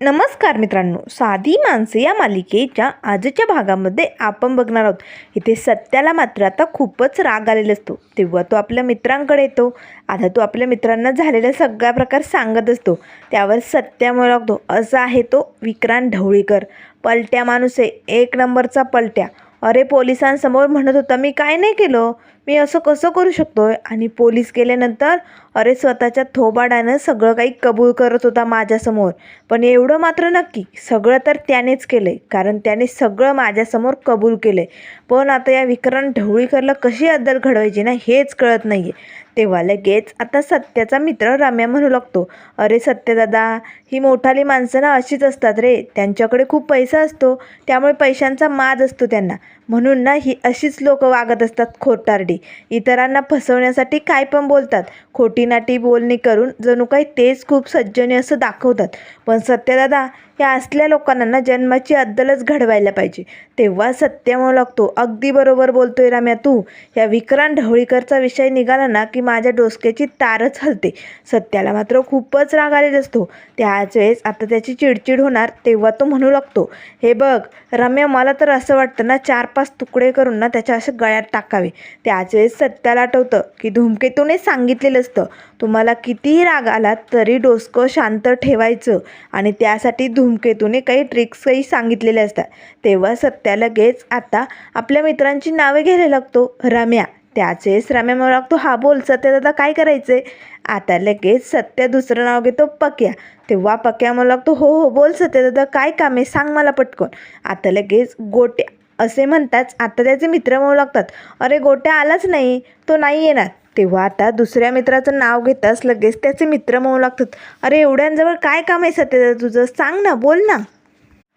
नमस्कार मित्रांनो साधी माणसे या मालिकेच्या आजच्या भागामध्ये आपण बघणार आहोत. इथे सत्याला मात्र आता खूपच राग आलेला असतो. तेव्हा तो आपल्या मित्रांकडे येतो. आता तो आपल्या मित्रांना झालेला सगळा प्रकार सांगत असतो. त्यावर सत्यामुळे लागतो असा आहे तो विक्रांत ढवळीकर. पलट्या माणूस आहे. एक नंबरचा पलट्या. अरे पोलिसांसमोर म्हणत होता मी काय नाही केलं? मी असं कसं करू शकतोय? आणि पोलीस गेल्यानंतर अरे स्वतःच्या थोबाडानं सगळं काही कबूल करत होता माझ्यासमोर. पण एवढं मात्र नक्की सगळं तर त्यानेच केलं आहे कारण त्याने सगळं माझ्यासमोर कबूल केलं आहे पण आता या विक्रांत ढवळीकरला कशी अद्दल घडवायची ना हेच कळत नाही आहे तेव्हा लगेच आता सत्याचा मित्र रम्या म्हणू लागतो अरे सत्यदादा ही मोठाली माणसं ना अशीच असतात रे. त्यांच्याकडे खूप पैसा असतो त्यामुळे पैशांचा माज असतो त्यांना. म्हणून ना ही अशीच लोक वागत असतात खोटारडी. इतरांना फसवण्यासाठी काय पण बोलतात. खोटी नाटी बोलणी करून जणू काही तेच खूप सज्जने असं दाखवतात. पण सत्यदादा या असल्या लोकांना ना जन्माची अद्दलच घडवायला पाहिजे. तेव्हा सत्य म्हणू लागतो. अगदी बरोबर बोलतोय राम्या तू. या विक्रांत ढवळीकरचा विषय निघाला ना की माझ्या डोसक्याची तारच हलते. सत्याला मात्र खूपच राग आलेला असतो. त्याच वेळेस आता त्याची चिडचिड होणार तेव्हा तो म्हणू लागतो. हे बघ रम्या मला तर असं वाटतं ना चार पाच तुकडे करून ना त्याच्या असं गळ्यात टाकावे. त्याच वेळेस सत्याला आठवतं की धूमकेतूने सांगितलेलं असतं. तुम्हाला कितीही राग आला तरी डोसकं शांत ठेवायचं आणि त्यासाठी धूमकेतूने काही ट्रिक्सही सांगितलेले असतात. तेव्हा सत्या लगेच आता आपल्या मित्रांची नावे घ्यायला लागतो. रम्या. त्याचेच रम्या म्हणू लागतो हा बोल सत्य दादा काय करायचे आता लगेच सत्य दुसरं नाव घेतो पक्या. तेव्हा पक्या म्हणू लागतो हो हो बोल सत्य दादा काय काम आहे? सांग मला पटकन. आता लगेच गोट्या असे म्हणताच आता त्याचे मित्र म्हणू लागतात अरे गोट्या आलाच नाही तो नाही येणार. तेव्हा आता दुसऱ्या मित्राचं नाव घेताच लगेच त्याचे मित्र म्हणू लागतात. अरे एवढ्यांजवळ काय काम आहे सत्य तुझं? सांग ना बोल ना.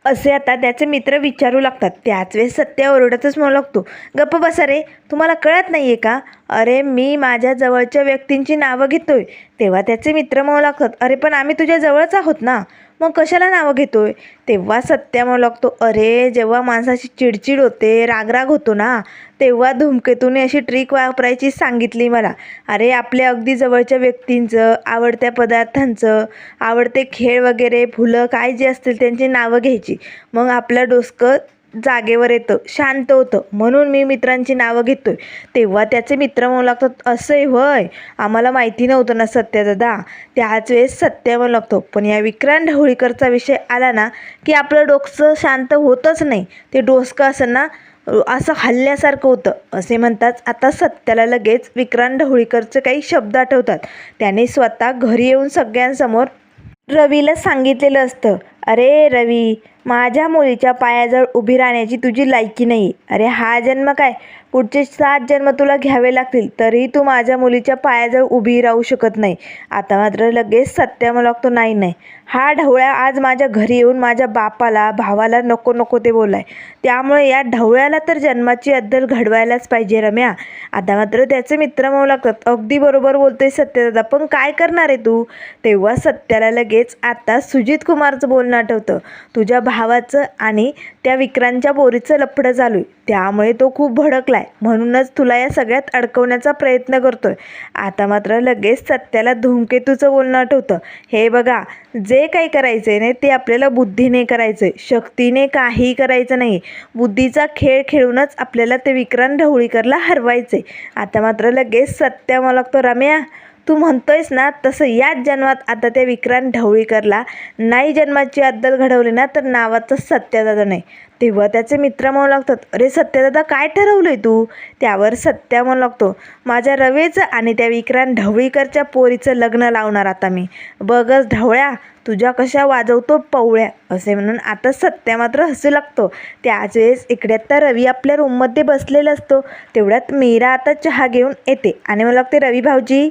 असे आता त्याचे मित्र विचारू लागतात. त्याच वेळेस सत्य ओरडतच म्हणू लागतो. गप्प बसा रे तुम्हाला कळत नाही आहे का? अरे मी माझ्या जवळच्या व्यक्तींची नावं घेतोय. तेव्हा त्याचे मित्र म्हणू लागतात. अरे पण आम्ही तुझ्या जवळच आहोत ना? मग कशाला नावं घेतो आहे तेव्हा सत्या म्हणू लागतो अरे जेव्हा माणसाची चिडचिड होते रागराग होतो ना तेव्हा धूमकेतूने अशी ट्रिक वापरायची सांगितली मला. अरे आपल्या अगदी जवळच्या व्यक्तींचं आवडत्या पदार्थांचं आवडते खेळ वगैरे फुलं काय जे असतील त्यांची नावं घ्यायची. मग आपलं डोसकं जागेवर येतं शांत होतं. म्हणून मी मित्रांची नावं घेतोय. तेव्हा त्याचे मित्र म्हणू लागतात असंही होय आम्हाला माहिती नव्हतं ना सत्यदादा त्याच वेळेस सत्य म्हणू लागतो पण या विक्रांत ढवळीकरचा विषय आला ना की आपलं डोकं शांत होतच नाही. ते डोसकं असं ना असं हल्ल्यासारखं होतं. असे म्हणताच आता सत्याला लगेच विक्रांत ढवळीकरचे काही शब्द आठवतात. त्याने स्वतः घरी येऊन सगळ्यांसमोर रवीला सांगितलेलं असतं अरे रवी माझ्या मुलीच्या पायाजवळ उभी राहण्याची तुझी लायकी नाही. अरे हा जन्म काय? पुढचे सात जन्म तुला घ्यावे लागतील तरीही तू माझ्या मुलीच्या पायाजवळ उभी राहू शकत नाही. आता मात्र लगेच सत्य मला लागतो नाही नाही. हा ढवळ्या आज माझ्या घरी येऊन माझ्या बापाला भावाला नको नको ते बोलाय त्यामुळे या ढवळ्याला तर जन्माची अद्दल घडवायलाच पाहिजे रम्या. आता मात्र त्याचे मित्र म्हणू लागतात अगदी बरोबर बोलतोय सत्यदादा पण काय करणार आहे तू? तेव्हा सत्याला लगेच आता सुजित कुमारचं बोलणं आठवतं. तुझ्या भावाचं आणि त्या विक्रांतच्या बोरीचं लफडं चालू आहे त्यामुळे तो खूप भडकलाय. म्हणूनच तुला या सगळ्यात अडकवण्याचा प्रयत्न करतोय. आता मात्र लगेच सत्याला धूमकेतूचं बोलणं आठवतं. हे बघा जे काही करायचं नाही ते आपल्याला बुद्धीने करायचं आहे शक्तीने काही करायचं नाही. बुद्धीचा खेळ खेळूनच आपल्याला ते विक्रांत ढवळीकरला हरवायचं आहे आता मात्र लगेच सत्या मला लागतो रम्या तू म्हणतोयस ना तसं याच जन्मात आता त्या विक्रांत ढवळीकरला नाही जन्माची अद्दल घडवली ना तर नावाचं सत्यदादा नाही. तेव्हा त्याचे मित्र म्हणू लागतात अरे सत्यदादा काय ठरवलंय तू? त्यावर सत्या म्हणू लागतो माझ्या रवेचं आणि त्या विक्रांत ढवळीकरच्या पोरीचं लग्न लावणार आता मी. बघच ढवळ्या तुझ्या कशा वाजवतो पवळ्या? असे म्हणून आता सत्या मात्र हसू लागतो. त्याच वेळेस इकडे आता रवी आपल्या रूममध्ये बसलेला असतो. तेवढ्यात मीरा आता चहा घेऊन येते आणि मला लागते रवी भाऊजी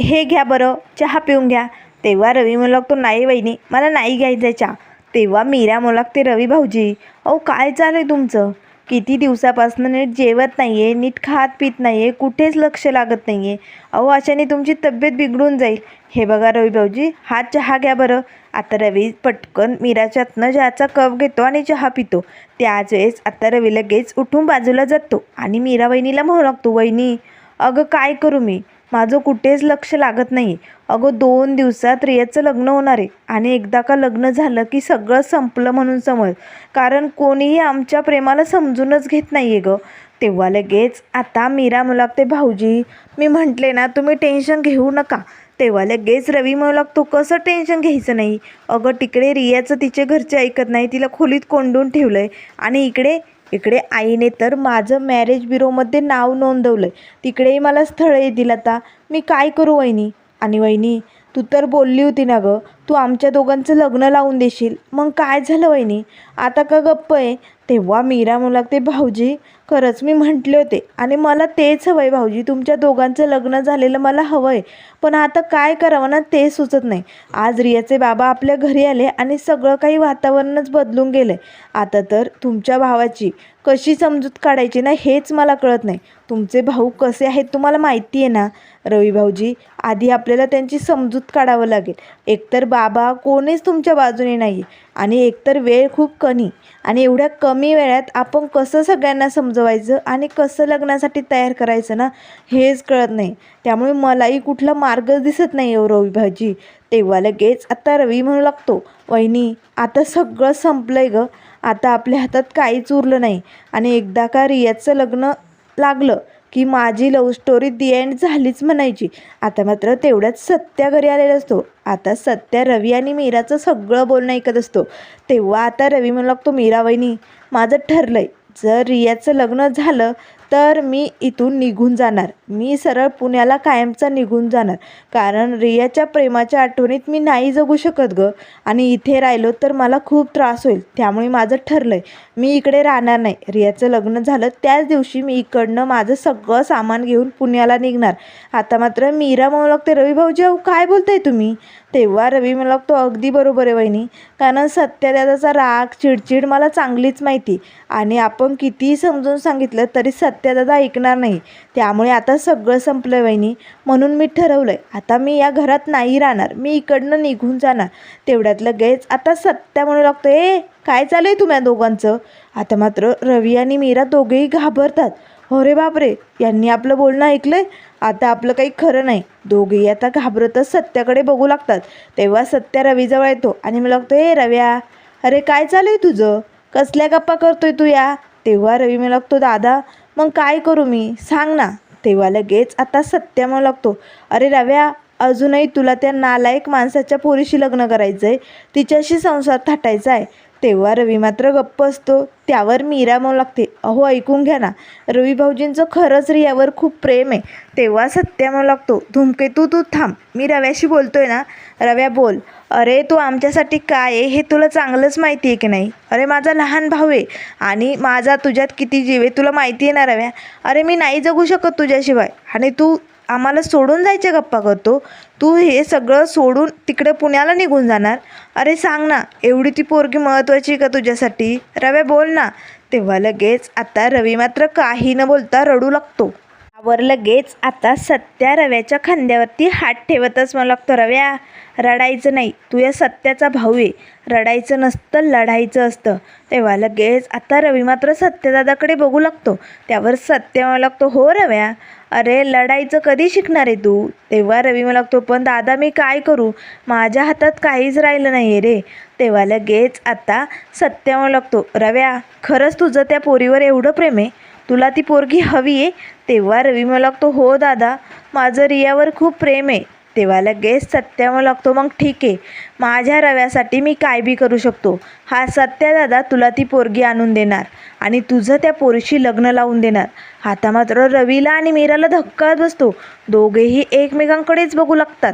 हे घ्या बरं चहा पिऊन घ्या. तेव्हा रवी म्हणू लागतो नाही वहिनी मला नाही घ्यायचं आहे चहा. तेव्हा मीरा म्हणू लागते रवी भाऊजी अहो काय चालू आहे तुमचं? किती दिवसापासून नीट जेवत नाही आहे नीट खात पित नाही आहे कुठेच लक्ष लागत नाही आहे अहो अशाने तुमची तब्येत बिघडून जाईल. हे बघा रवी भाऊजी हा चहा घ्या बरं. आता रवी पटकन मीराच्या हातनं चहाचा कप घेतो आणि चहा पितो. त्याच वेळेस आता रवी लगेच उठून बाजूला जातो आणि मीरा वहिनीला म्हणू लागतो वहिनी अगं काय करू मी? माझं कुठेच लक्ष लागत नाही. अगं दोन दिवसात रियाचं लग्न होणार आहे. आणि एकदा का लग्न झालं की सगळं संपलं म्हणून समज. कारण कोणीही आमच्या प्रेमाला समजूनच घेत नाही आहे गं. तेव्हा लगेच आता मीरा मुलागते भाऊजी. मी म्हटले ना तुम्ही टेन्शन घेऊ नका. तेव्हा लगेच रवी म्हणू लागतो कसं टेन्शन घ्यायचं नाही. अगं तिकडे रियाचं तिचे घरचे ऐकत नाही तिला खोलीत कोंडून ठेवलं आहे आणि इकडे इकडे आईने तर माझं मॅरेज ब्युरोमध्ये नाव नोंदवलं आहे तिकडेही मला स्थळ येतील आता. मी काय करू वहिनी? आणि वहिनी तू तर बोलली होती ना गं तू आमच्या दोघांचं लग्न लावून देशील. मग काय झालं वहिनी? आता का गप्प आहे? तेव्हा मीरा म्हणू लागते भाऊजी खरंच मी म्हटले होते. आणि मला तेच हवं आहे भाऊजी तुमच्या दोघांचं लग्न झालेलं मला हवं आहे पण आता काय करावं ना ते सुचत नाही. आज रियाचे बाबा आपल्या घरी आले आणि सगळं काही वातावरणच बदलून गेलं आहे आता तर तुमच्या भावाची कशी समजूत काढायची ना हेच मला कळत नाही. तुमचे भाऊ कसे आहेत तुम्हाला माहिती आहे ना? रवी भाऊजी आधी आपल्याला त्यांची समजूत काढावं लागेल. एकतर बाबा कोणीच तुमच्या बाजूने नाही आणि एकतर वेळ खूप कमी. आणि एवढ्या कमी वेळात आपण कसं सगळ्यांना समजवायचं आणि कसं लग्नासाठी तयार करायचं ना हेच कळत नाही. त्यामुळे मलाही कुठला मार्ग दिसत नाही हो रवी भाऊजी. तेव्हा लगेच आता रवी म्हणू लागतो वहिनी आता सगळं संपलं आहे गं. आता आपल्या हातात काहीच उरलं नाही. आणि एकदा का रियाचं लग्न लागलं की माझी लव्ह स्टोरी दी एंड झालीच म्हणायची. आता मात्र तेवढ्यात सत्या घरी आलेला असतो. आता सत्या रवी आणि मीराचं सगळं बोलणं ऐकत असतो. तेव्हा आता रवी म्हणू लागतो मीरा वहिनी माझं ठरलं आहे जर रियाचं लग्न झालं तर मी इथून निघून जाणार. मी सरळ पुण्याला कायमचा निघून जाणार. कारण रियाच्या प्रेमाच्या आठवणीत मी नाही जगू शकत गं. आणि इथे राहिलो तर मला खूप त्रास होईल. त्यामुळे माझं ठरलं आहे मी इकडे राहणार नाही. रियाचं लग्न झालं त्याच दिवशी मी इकडनं माझं सगळं सामान घेऊन पुण्याला निघणार. आता मात्र मीरा म्हणू लागते रवी भाऊजी अहो काय बोलताय तुम्ही? तेव्हा रवी म्हणू लागतो अगदी बरोबर आहे वहिनी. कारण सत्यदादाचा राग चिडचिड मला चांगलीच माहिती. आणि आपण कितीही समजून सांगितलं तरी सत्य आत्यादादा ऐकणार नाही. त्यामुळे आता सगळं संपलं वहिनी. म्हणून मी ठरवलं आहे आता मी या घरात नाही राहणार. मी इकडनं निघून जाणार. तेवढ्यात लगेच आता सत्या म्हणू लागतो ए काय चालू आहे तुम्ही दोघांचं? आता मात्र रवी आणि मीरा दोघेही घाबरतात. अरे बापरे यांनी आपलं बोलणं ऐकलंय? आता आपलं काही खरं नाही. दोघेही आता घाबरतच सत्याकडे बघू लागतात. तेव्हा सत्या रवीजवळ येतो आणि मला लागतो ए रव्या अरे काय चालू आहे तुझं? कसल्या गप्पा करतोय तू या? तेव्हा रवी मला लागतो दादा मग काय करू मी? सांग ना. तेव्हा लगेच आता सत्या लागतो अरे रव्या अजूनही तुला त्या नालायक माणसाच्या पोरीशी लग्न करायचं आहे तिच्याशी संसार थाटायचा आहे तेव्हा रवी मात्र गप्प असतो. त्यावर मीरा म्हणू लागते. अहो ऐकून घ्या ना. रवी भाऊजींचं खरंच रियावर खूप प्रेम आहे. तेव्हा सत्या लागतो. धूमकेतू तू थांब. मी रव्याशी बोलतोय ना. रव्या बोल. अरे तू आमच्यासाठी काय आहे हे तुला चांगलंच माहिती आहे की नाही? अरे माझा लहान भाऊ आहे. आणि माझा तुझ्यात किती जीव आहे तुला माहिती आहे ना रव्या? अरे मी नाही जगू शकत तुझ्याशिवाय. आणि तू आम्हाला सोडून जायच्या गप्पा करतो. तू हे सगळं सोडून तिकडे पुण्याला निघून जाणार? अरे सांग ना एवढी ती पोरगी महत्त्वाची का तुझ्यासाठी? रव्या बोल ना. तेव्हा लगेच आता रवी मात्र काही न बोलता रडू लागतो. त्यावर लगेच आता सत्या रव्याच्या खांद्यावरती हात ठेवतच मला लागतो रव्या रडायचं नाही. तू या सत्याचा भाऊ आहे. रडायचं नसतं लढायचं असतं. तेव्हा लगेच आता रवी मात्र सत्यदादाकडे बघू लागतो. त्यावर सत्य मला लागतो हो रव्या अरे लढायचं कधी शिकणार आहे तू? तेव्हा रवी मला लागतो पण दादा मी काय करू? माझ्या हातात काहीच राहिलं नाही आहे रे. तेव्हा लगेच आता सत्यावर लागतो रव्या खरंच तुझं त्या पोरीवर एवढं प्रेम आहे? तुला ती पोरगी हवी आहे? तेव्हा रवी मला लागतो हो दादा माझं रियावर खूप प्रेम आहे. तेव्हा लगेच सत्या लागतो. मग ठीक. आहे माझ्या रव्यासाठी मी काय बी करू शकतो? हा सत्या दादा तुला ती पोरगी आणून देणार आणि तुझं त्या पोरीशी लग्न लावून देणार. आता मात्र रवीला आणि मीराला धक्काच बसतो. दोघेही एकमेकांकडेच बघू लागतात.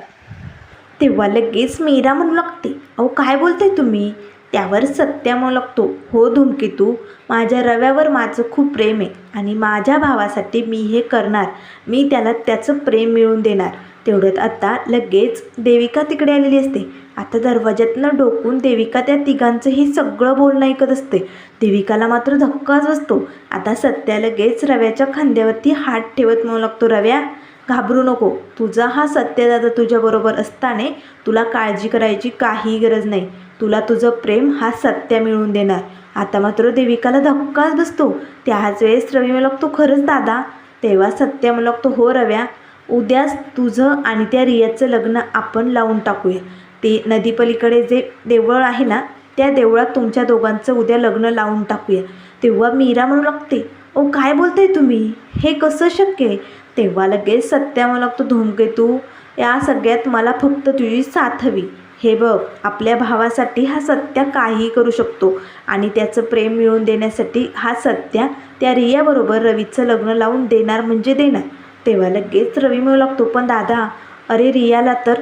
तेव्हा लगेच मीरा म्हणू लागते अहो काय बोलते तुम्ही? त्यावर सत्या म्हणू लागतो. हो धूमकेतू माझ्या रव्यावर माझं खूप प्रेम आहे आणि माझ्या भावासाठी मी हे करणार. मी त्याला त्याचं प्रेम मिळवून देणार. तेवढ्यात आता लगेच देविका तिकडे आलेली असते. आता दरवाज्यातनं डोकून देविका त्या तिघांचं हे सगळं बोलणं ऐकत असते. देविकाला मात्र धक्काच बसतो. आता सत्या लगेच रव्याच्या खांद्यावरती हात ठेवत म्हणू लागतो रव्या घाबरू नको. तुझा हा सत्यदादा तुझ्याबरोबर असताना तुला काळजी करायची काही गरज नाही. तुला तुझं प्रेम हा सत्य मिळवून देणार. आता मात्र देविकाला धक्काच बसतो. त्याच वेळेस रवी मला लागतो खरंच दादा. तेव्हा सत्य मला लागतो हो रव्या उद्याच तुझं आणि त्या रियाचं लग्न आपण लावून टाकूया. ते नदीपलीकडे जे देवळ आहे ना त्या देवळात तुमच्या दोघांचं उद्या लग्न लावून टाकूया. तेव्हा मीरा म्हणू लागते ओ काय बोलताय तुम्ही? हे कसं शक्य आहे? तेव्हा लगेच सत्या म्हणू लागतो धूमकेतू या सगळ्यात मला फक्त तुझी साथ हवी. हे बघ आपल्या भावासाठी हा सत्या काहीही करू शकतो आणि त्याचं प्रेम मिळवून देण्यासाठी हा सत्या त्या रियाबरोबर रवीचं लग्न लावून देणार म्हणजे देणार. तेव्हा लगेच रवी मिळू लागतो पण दादा अरे रियाला तर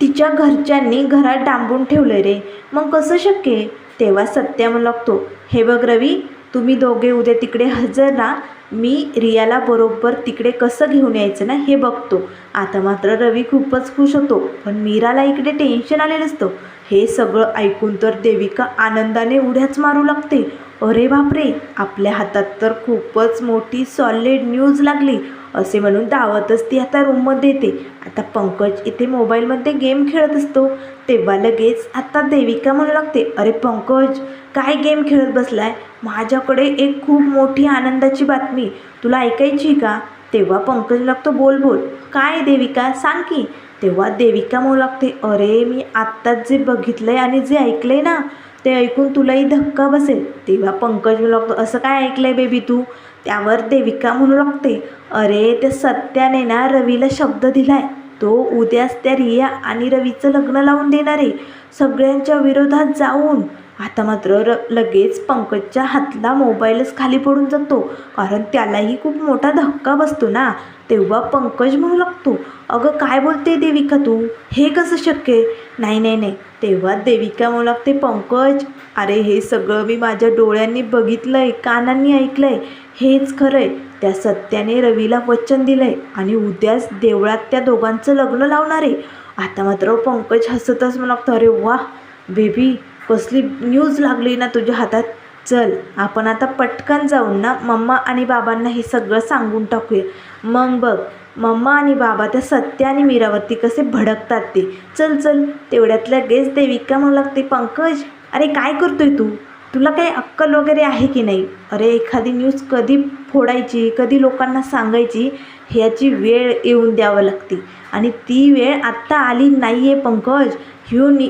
तिच्या घरच्यांनी घरात डांबून ठेवलं रे. मग कसं शक्य आहे? तेव्हा सत्या म्हणू लागतो हे बघ रवी तुम्ही दोघे उद्या तिकडे हजर ना मी रियाला बरोबर तिकडे कसं घेऊन यायचं ना हे बघतो. आता मात्र रवी खूपच खुश होतो पण मीराला इकडे टेन्शन आलेलं असतं हे सगळं ऐकून तर देविका आनंदाने उड्याच मारू लागते. अरे बापरे आपल्या हातात तर खूपच मोठी सॉलिड न्यूज लागली. असे म्हणून दावतच ती आता रूममध्ये येते. आता पंकज इथे मोबाईलमध्ये गेम खेळत असतो. तेव्हा लगेच आता देविका म्हणू लागते अरे पंकज काय गेम खेळत बसलाय? माझ्याकडे एक खूप मोठी आनंदाची बातमी. तुला ऐकायची का? तेव्हा पंकज लागतो बोल बोल. काय देविका? सांग की. तेव्हा देविका म्हणू लागते अरे मी आत्ताच जे बघितलं आहे आणि जे ऐकलं आहे ना ते ऐकून तुलाही धक्का बसेल. तेव्हा पंकज म्हणू लागतो असं काय ऐकलं आहे बेबी तू? त्यावर देविका म्हणू लागते अरे त्या सत्याने ना रवीला शब्द दिलाय. तो उद्याच त्या रिया आणि रवीचं लग्न लावून देणार आहे. सगळ्यांच्या विरोधात जाऊन. आता मात्र र लगेच पंकजच्या हातला मोबाईलच खाली पडून जातो कारण त्यालाही खूप मोठा धक्का बसतो ना. तेव्हा पंकज म्हणू लागतो अगं काय बोलते देविका तू? हे कसं शक्य नाही नाही नाही. तेव्हा देविका म्हणू लागते पंकज अरे हे सगळं मी माझ्या डोळ्यांनी बघितलं आहे कानांनी ऐकलं आहे हेच खरं आहे त्या सत्याने रवीला वचन दिलं आहे आणि उद्याच देवळात त्या दोघांचं लग्न लावणार आहे. आता मात्र पंकज हसतच म्हणू लागतो अरे वा बेबी कसली न्यूज लागली ना तुझ्या हातात? चल आपण आता पटकन जाऊन ना मम्मा आणि बाबांना हे सगळं सांगून टाकूया. मग बघ मम्मा आणि बाबा त्या सत्य आणि मीरावरती कसे भडकतात ते. चल चल तेवढ्यात लगेच देविका म्हणू लागते पंकज अरे काय करतोय तू? तुला काही अक्कल वगैरे आहे की नाही? अरे एखादी न्यूज कधी फोडायची कधी लोकांना सांगायची ह्याची वेळ येऊन द्यावं लागते. आणि ती वेळ आत्ता आली नाही आहे पंकज. ह्यू नि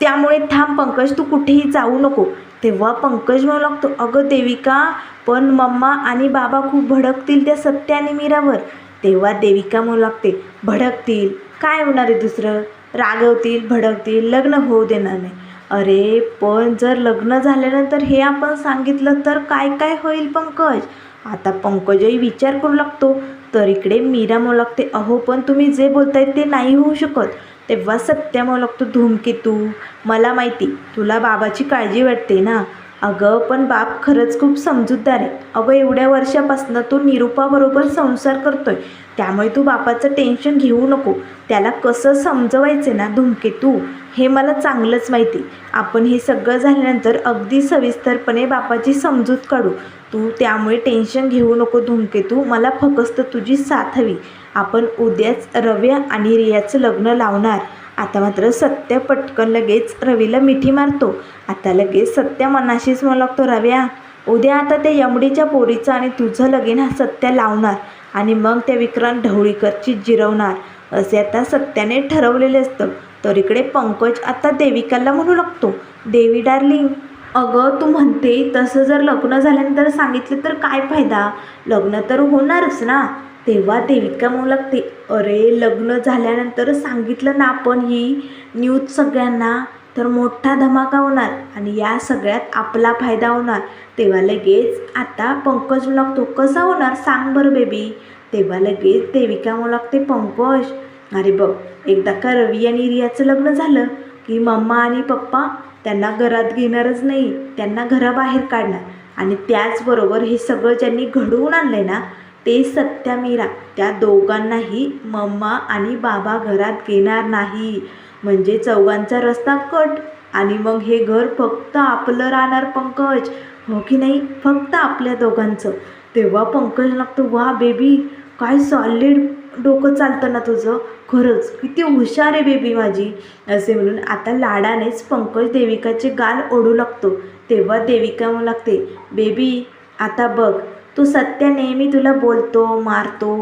त्यामुळे थांब पंकज तू कुठेही जाऊ नको. तेव्हा पंकज म्हणू लागतो अगं देविका पण मम्मा आणि बाबा खूप भडकतील त्या सत्य आणि मीरावर तेव्हा देविका म्हणू लागते भडकतील? काय होणार आहे दुसरं? रागवतील भडकतील लग्न होऊ देणार नाही. अरे पण जर लग्न झाल्यानंतर हे आपण सांगितलं तर काय काय होईल पंकज? आता पंकजही विचार करू लागतो. तर इकडे मीरा म्हणू लागते अहो पण तुम्ही जे बोलताय ते नाही होऊ शकत. तेव्हा सत्या म्हणू लागतो धूमकेतू. मला माहिती तुला बाबाची काळजी वाटते ना? अगं पण बाप खरंच खूप समजूतदार आहे. अगं एवढ्या वर्षापासून तो निरूपाबरोबर संसार करतोय. त्यामुळे तू बापाचं टेन्शन घेऊ नको. त्याला कसं समजवायचं ना धूमकेतू? हे मला चांगलंच माहिती. आपण हे सगळं झाल्यानंतर अगदी सविस्तरपणे बापाची समजूत काढू. तू त्यामुळे टेन्शन घेऊ नको धूमकेतू मला फकस्त तुझी साथ हवी. आपण उद्याच रव्या आणि रियाचं लग्न लावणार. आता मात्र सत्य पटकन लगेच रवीला मिठी मारतो. आता लगेच सत्य मनाशीच म्हणू लागतो रव्या. उद्या आता त्या यमडीच्या पोरीचं आणि तुझं लगीन हा सत्य लावणार आणि मग त्या विक्रांत ढवळीकरची जिरवणार. असे आता सत्याने ठरवलेले असतं. तर इकडे पंकज आता देविकाला म्हणू लागतो देवी डार्लिंग अगं तू म्हणते तसं जर लग्न झाल्यानंतर सांगितलं तर काय फायदा? लग्न तर होणारच ना. तेव्हा देविका म्हणू लागते अरे लग्न झाल्यानंतर सांगितलं ना आपण ही न्यूज सगळ्यांना तर मोठा धमाका होणार आणि या सगळ्यात आपला फायदा होणार. तेव्हा लगेच आता पंकज म्हणू लागतो कसा होणार? सांग बरं बेबी. तेव्हा लगेच देविका म्हणू लागते पंकज अरे बघ एकदा का रवी आणि रियाचं लग्न झालं की मम्मा आणि पप्पा त्यांना घरात घेणारच नाही त्यांना घराबाहेर काढणार. आणि त्याचबरोबर हे सगळं ज्यांनी घडवून आणलं आहे ना ते सत्या मीरा त्या दोघांनाही मम्मा आणि बाबा घरात घेणार नाही. म्हणजे चौघांचा रस्ता कट आणि मग हे घर फक्त आपलं राहणार पंकज. हो की नाही? फक्त आपल्या दोघांचं. तेव्हा पंकज लागतो वा बेबी काय सॉलिड डोकं चालतं ना तुझं खरंच किती हुशार आहे बेबी माझी असे म्हणून आता लाडानेच पंकज देविकाचे गाल ओढू लागतो. तेव्हा देविका म्हणू लागते बेबी आता बघ तो सत्या नेहमी तुला बोलतो मारतो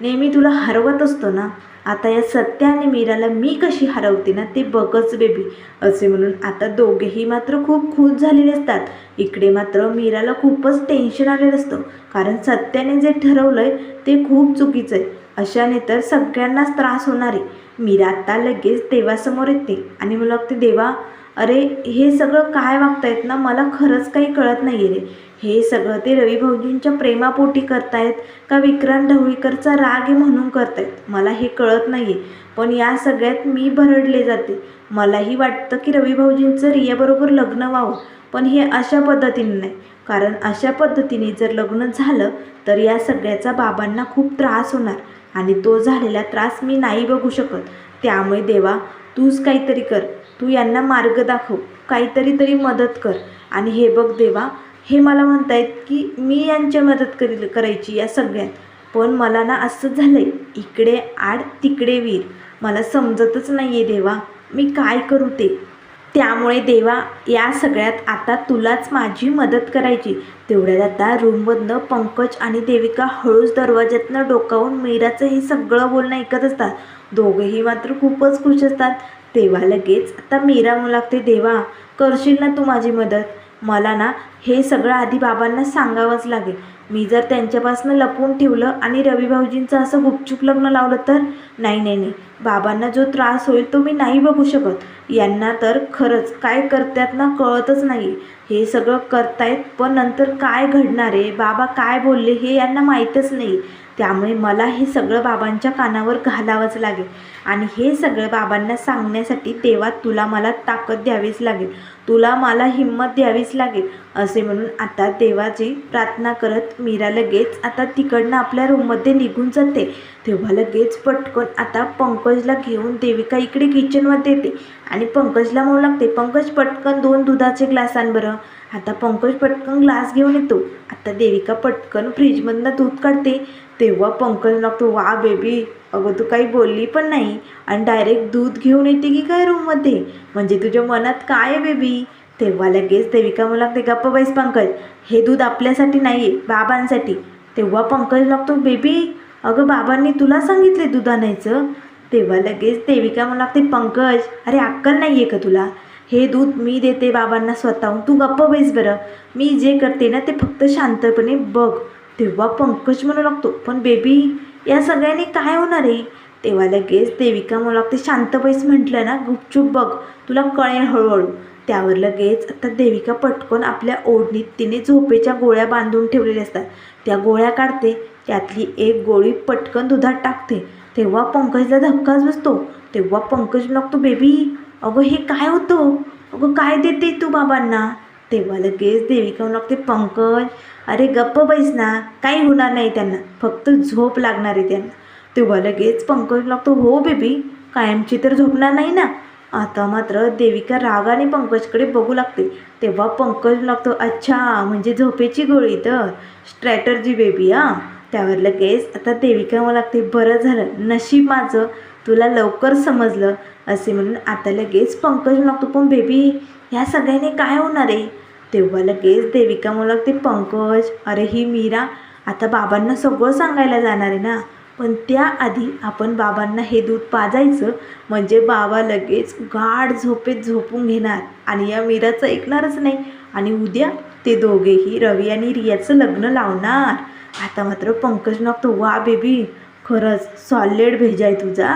नेहमी तुला हरवत असतो ना? आता या सत्या आणि मीराला मी कशी हरवते ना ते बघच बेबी असे म्हणून आता दोघेही मात्र खूप खुश झालेले असतात. इकडे मात्र मीराला खूपच टेन्शन आलेलं असतं. कारण सत्याने जे ठरवलं आहे ते खूप चुकीचं आहे. अशाने तर सगळ्यांनाच त्रास होणार आहे. मीरा आत्ता लगेच देवासमोर येते आणि मला वाटते देवा अरे हे सगळं काय वागतायत ना? मला खरंच काही कळत नाही रे. हे सगळं ते रवी भाऊजींच्या प्रेमापोटी करतायत का विक्रांत ढवळीकरचा राग आहे म्हणून करतायत? मला हे कळत नाही आहे पण या सगळ्यात मी भरडले जाते. मलाही वाटतं की रवी भाऊजींचं रियाबरोबर लग्न व्हावं पण हे अशा पद्धतीने नाही. कारण अशा पद्धतीने जर लग्न झालं तर या सगळ्याचा बाबांना खूप त्रास होणार. आणि तो झालेला त्रास मी नाही बघू शकत. त्यामुळे देवा तूच काहीतरी कर. तू यांना मार्ग दाखव. काहीतरी तरी मदत कर. आणि हे बघ देवा हे मला म्हणतायत की मी यांची मदत करी करायची या सगळ्यात. पण मला ना असं झालं आहे इकडे आड तिकडे वीर. मला समजतच नाही आहे देवा मी काय करू ते? त्यामुळे देवा या सगळ्यात आता तुलाच माझी मदत करायची. तेवढ्यात आता रूममधनं पंकज आणि देविका हळूच दरवाज्यातनं डोकावून मीराचं हे सगळं बोलणं ऐकत असतात. दोघेही मात्र खूपच खुश असतात. तेव्हा लगेच आता मीरा मुलागते लागते देवा करशील ना तू माझी मदत? मला ना हे सगळं आधी बाबांना सांगावंच लागेल. मी जर त्यांच्यापासून लपवून ठेवलं आणि रवी भाऊजींचं असं गुपचूप लग्न लावलं तर? नाही नाही नाही. बाबांना जो त्रास होईल तो मी नाही बघू शकत. यांना तर खरंच काय करतात ना कळतच नाही. हे सगळं करतायत पण नंतर काय घडणार आहे? बाबा काय बोलले हे यांना माहीतच नाही. त्यामुळे मला हे सगळं बाबांच्या कानावर घालावंच लागेल. आणि हे सगळं बाबांना सांगण्यासाठी तेव्हा तुला मला ताकद द्यावीच लागेल. तुला मला हिंमत द्यावीच लागेल. असे म्हणून आता देवाची प्रार्थना करत मीरा लगेच आता तिकडनं आपल्या रूममध्ये निघून जाते. तेव्हा लगेच पटकन आता पंकजला घेऊन देविका इकडे किचनमध्ये येते आणि पंकजला म्हणू लागते पंकज पटकन दोन दुधाचे ग्लास आण बरं. आता पंकज पटकन ग्लास घेऊन येतो. आता देविका पटकन फ्रीजमधनं दूध काढते. तेव्हा पंकज लागतो वा बेबी अगं तू काही बोलली पण नाही. आणि डायरेक्ट दूध घेऊन येते की काय रूममध्ये म्हणजे तुझ्या मनात काय आहे बेबी तेव्हा लगेच देविका मला लागते गप्प बाईस पंकज. हे दूध आपल्यासाठी नाही आहे बाबांसाठी. तेव्हा पंकज लागतो बेबी अगं बाबांनी तुला सांगितले दूध आणायचं. तेव्हा लगेच देविका मला लागते पंकज अरे अक्कल नाही आहे का तुला? हे दूध मी देते बाबांना स्वतःहून. तू गप्प बैस बरं. मी जे करते ना ते फक्त शांतपणे बघ. तेव्हा पंकज म्हणू लागतो पण बेबी या सगळ्यांनी काय होणार आहे? तेव्हा लगेच देविका मला लागते शांत बैस म्हटलं ना गुपचूप बघ. तुला कळेल हळूहळू. त्यावर लगेच आता देविका पटकन आपल्या ओढणीत तिने झोपेच्या गोळ्या बांधून ठेवलेल्या असतात. त्या गोळ्या काढते त्यातली एक गोळी पटकन दुधात टाकते. तेव्हा पंकजला धक्काच बसतो. तेव्हा पंकज लागतो बेबी अगं हे काय होतं? अगं काय देते तू बाबांना? तेव्हा लगेच देविका लागते पंकज अरे गप्प बैस ना काही होणार नाही त्यांना फक्त झोप लागणार आहे त्यांना. तेव्हा लगेच पंकज लागतो हो बेबी कायमची तर झोपणार नाही ना. आता मात्र देविका रागाने पंकजकडे बघू लागते. तेव्हा पंकज लागतो अच्छा म्हणजे झोपेची गोळी तर. स्ट्रॅटर्जी बेबी हां. त्यावर लगेच आता देविका मला लागते बरं झालं नशीब माझं तुला लवकर समजलं असे म्हणून आता लगेच पंकज लागतो पण बेबी ह्या सगळ्याने काय होणार आहे? तेव्हा लगेच देविका मला लागते पंकज अरे ही मीरा आता बाबांना सगळं सांगायला जाणार आहे ना पण त्याआधी आपण बाबांना हे दूध पाजायचं म्हणजे बाबा लगेच गाढ झोपेत झोपून घेणार आणि या मीराचं ऐकणारच नाही आणि उद्या ते दोघेही रवी आणि रियाचं लग्न लावणार. आता मात्र पंकज नागतो वा बेबी. खरंच सॉलिड भेजा आहे तुझा.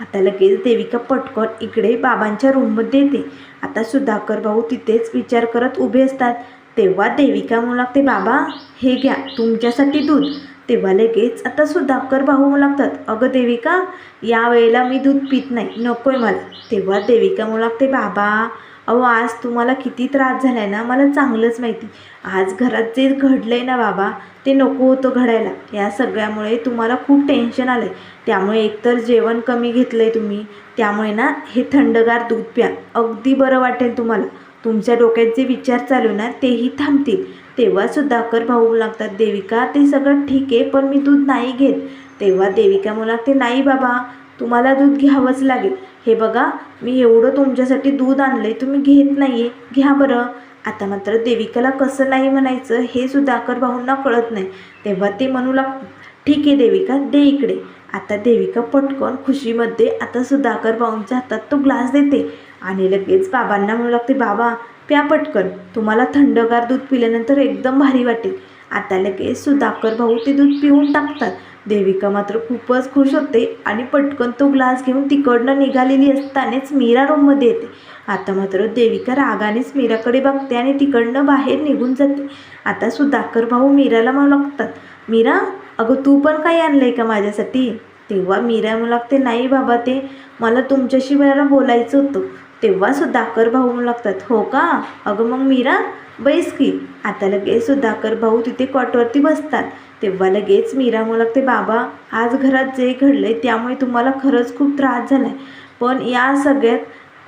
आता लगेच देविका पटकन इकडे बाबांच्या रूममध्ये येते. आता सुधाकर भाऊ तिथेच विचार करत उभे असतात. तेव्हा देविका म्हणू लागते बाबा हे घ्या तुमच्यासाठी दूध. तेव्हा लगेच आता सुधाकर भाऊ म्हणू लागतात अगं देविका या वेळेला मी दूध पित नाही नको आहे मला. तेव्हा देविका म्हणू लागते बाबा अहो आज तुम्हाला किती त्रास झाला आहे ना? मला चांगलंच माहिती. आज घरात जे घडलं आहे ना बाबा ते नको होतं घडायला. या सगळ्यामुळे तुम्हाला खूप टेन्शन आलं आहे त्यामुळे एकतर जेवण कमी घेतलं आहे तुम्ही. त्यामुळे ना हे थंडगार दूध प्या. अगदी बरं वाटेल तुम्हाला. तुमच्या डोक्यात जे विचार चालू ना तेही थांबतील. तेव्हासुद्धा कर भाऊ लागतात देविका ते सगळं ठीक आहे पण मी दूध नाही घेत. तेव्हा देविका मला ते नाही बाबा. तुम्हाला दूध घ्यावंच लागेल. हे बघा मी एवढं तुमच्यासाठी दूध आणलं आहे तुम्ही घेत नाही आहे घ्या बरं. आता मात्र देविकाला कसं नाही म्हणायचं हे सुधाकर भाऊंना कळत नाही. तेव्हा ते म्हणू लागतात ठीक आहे देविका दे इकडे. आता देविका पटकन खुशीमध्ये आता सुधाकर भाऊंच्या हातात तो ग्लास देते. आणि लगेच बाबांना म्हणू लागते बाबा प्या पटकन. तुम्हाला थंडगार दूध पिल्यानंतर एकदम भारी वाटेल. आता लगेच सुधाकर भाऊ ते दूध पिऊन टाकतात. देविका मात्र खूपच खुश होते आणि पटकन तो ग्लास घेऊन तिकडनं निघालेली असतानाच मीरा रूममध्ये येते. आता मात्र देविका रागानेच मीराकडे बघते आणि तिकडनं बाहेर निघून जाते. आता सुधाकर भाऊ मीराला म्हणू लागतात मीरा अगं तू पण काही आणलं आहे का माझ्यासाठी? तेव्हा मीरा म्हणू लागते नाही बाबा ते मला तुमच्याशी मला बोलायचं होतं. तेव्हा सुधाकर भाऊ म्हणू लागतात हो का? अगं मग मीरा बैस की. आता लगेच सुधाकर भाऊ तिथे कॉटवरती बसतात. तेव्हा लगेच मीरा म्हणू लागते बाबा आज घरात जे घडले त्यामुळे तुम्हाला खरंच खूप त्रास झाला आहे पण या सगळ्यात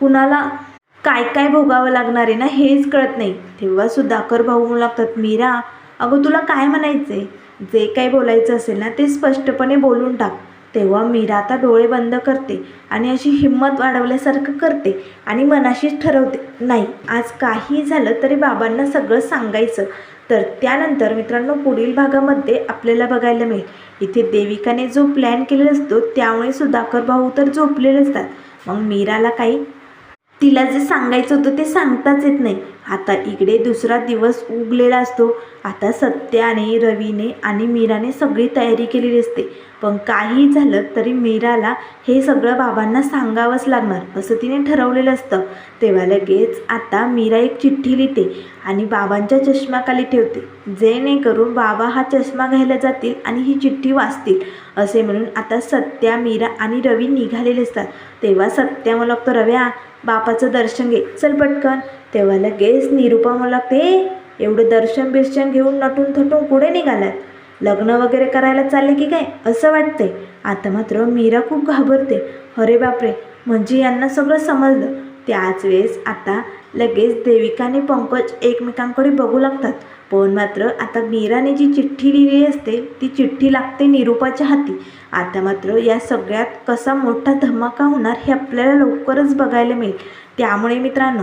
कुणाला काय काय भोगावं लागणार आहे ना हेच कळत नाही. तेव्हा सुधाकर भाऊ म्हणू लागतात मीरा अगं तुला काय म्हणायचं आहे जे काही बोलायचं असेल ना ते स्पष्टपणे बोलून टाक. तेव्हा मीरा आता डोळे बंद करते आणि अशी हिंमत वाढवल्यासारखं करते आणि मनाशीच ठरवते नाही आज काही झालं तरी बाबांना सगळं सांगायचं तर त्यानंतर मित्रांनो पुढील भागामध्ये आपल्याला बघायला मिळेल. इथे देविकाने जो प्लॅन केलेला असतो त्यामुळे सुधाकर भाऊ तर झोपलेले असतात. मग मीराला काही तिला जे सांगायचं होतं ते सांगताच येत नाही. आता इकडे दुसरा दिवस उगलेला असतो. आता सत्याने रवीने आणि मीराने सगळी तयारी केलेली असते. पण काही झालं तरी मीराला हे सगळं बाबांना सांगावंच लागणार असं तिने ठरवलेलं असतं. तेव्हा लगेच आता मीरा एक चिठ्ठी लिहिते आणि बाबांच्या चष्म्याखाली ठेवते. जेणेकरून बाबा हा चष्मा घ्यायला जातील आणि ही चिठ्ठी वाचतील. असे म्हणून आता सत्या मीरा आणि रवी निघालेले असतात. तेव्हा सत्या मला लागतं रव्या बापाचं दर्शन घे. चल पटकन. तेव्हा लगेच निरुपा मला ते एवढं दर्शन बिर्शन घेऊन नटून थटून पुढे निघालात? लग्न वगैरे करायला चालले की काय? असं वाटतंय. आता मात्र मीरा खूप घाबरते. अरे बापरे! म्हणजे यांना सगळं समजलं. त्याच वेळेस आता लगेच देविका आणि पंकज एकमेकांकडे बघू लागतात. पण मात्र आता मीराने जी चिठ्ठी लिहिली असते ती चिठ्ठी लागते निरुपाच्या हाती. आता मात्र या सगळ्यात कसा मोठा धमाका होणार हे आपल्याला लवकरच बघायला मिळेल. त्यामुळे मित्रांनो